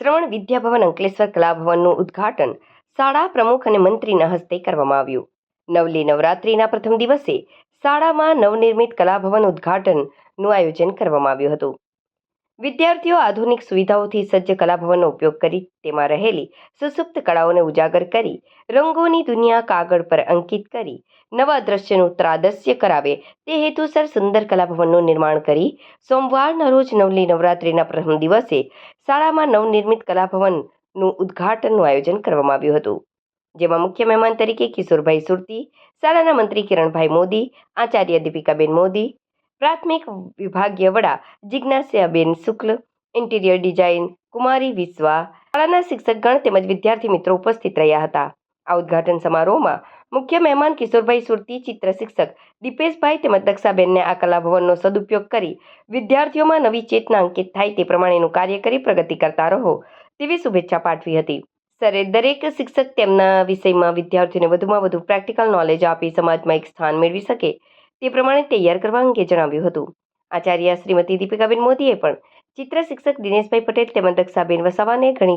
શ્રવણ વિદ્યાભવન અંકલેશ્વર કલાભવનનું ઉદ્ઘાટન શાળા પ્રમુખ અને મંત્રીના હસ્તે કરવામાં આવ્યું. નવલી નવરાત્રિના પ્રથમ દિવસે શાળામાં નવનિર્મિત કલાભવન ઉદ્ઘાટનનું આયોજન કરવામાં આવ્યું હતું. વિદ્યાર્થીઓ આધુનિક સુવિધાઓથી સજ્જ કલાભવનનો ઉપયોગ કરી તેમાં રહેલી સુસુપ્ત કળાઓને ઉજાગર કરી, રંગોની દુનિયા કાગળ પર અંકિત કરી, નવા દ્રશ્યનું ત્રાદસ્ય કરાવે તે હેતુસર સુંદર કલાભવનનું નિર્માણ કરી, સોમવારના રોજ નવલી નવરાત્રિના પ્રથમ દિવસે શાળામાં નવનિર્મિત કલાભવનનું ઉદ્ઘાટનનું આયોજન કરવામાં આવ્યું હતું. જેમાં મુખ્ય મહેમાન તરીકે કિશોરભાઈ સુરતી, શાળાના મંત્રી કિરણભાઈ મોદી, આચાર્ય દીપિકાબેન મોદી પ્રાથમિક વિભાગીય વડા જિજ્ઞાસ્યાબેન શુક્લ, ઇન્ટિરિયર ડિઝાઇન કુમારી વિશ્વા, શાળાના શિક્ષકગણ તેમજ વિદ્યાર્થી મિત્રો ઉપસ્થિત રહ્યા હતા. આ ઉદ્ઘાટન સમારોહમાં મુખ્ય મહેમાન કિશોરભાઈ સુરતી, ચિત્ર શિક્ષક દીપેશભાઈ તેમજ દક્ષાબેનને આ કલાભવનનો સદુપયોગ કરી વિદ્યાર્થીઓમાં નવી ચેતના અંકિત થાય તે પ્રમાણેનું કાર્ય કરી પ્રગતિ કરતા રહો તેવી શુભેચ્છા પાઠવી હતી. સરે દરેક શિક્ષક તેમના વિષયમાં વિદ્યાર્થીઓને વધુમાં વધુ પ્રેક્ટિકલ નોલેજ આપી સમાજમાં એક સ્થાન મેળવી શકે તે પ્રમાણે તૈયાર કરવા અંગે જણાવ્યું હતું. આચાર્ય શ્રીમતી દીપિકાબેન મોદીએ પણ ચિત્ર શિક્ષક દિનેશભાઈ પટેલ તેમજ દક્ષાબેન વસાવાને ઘણી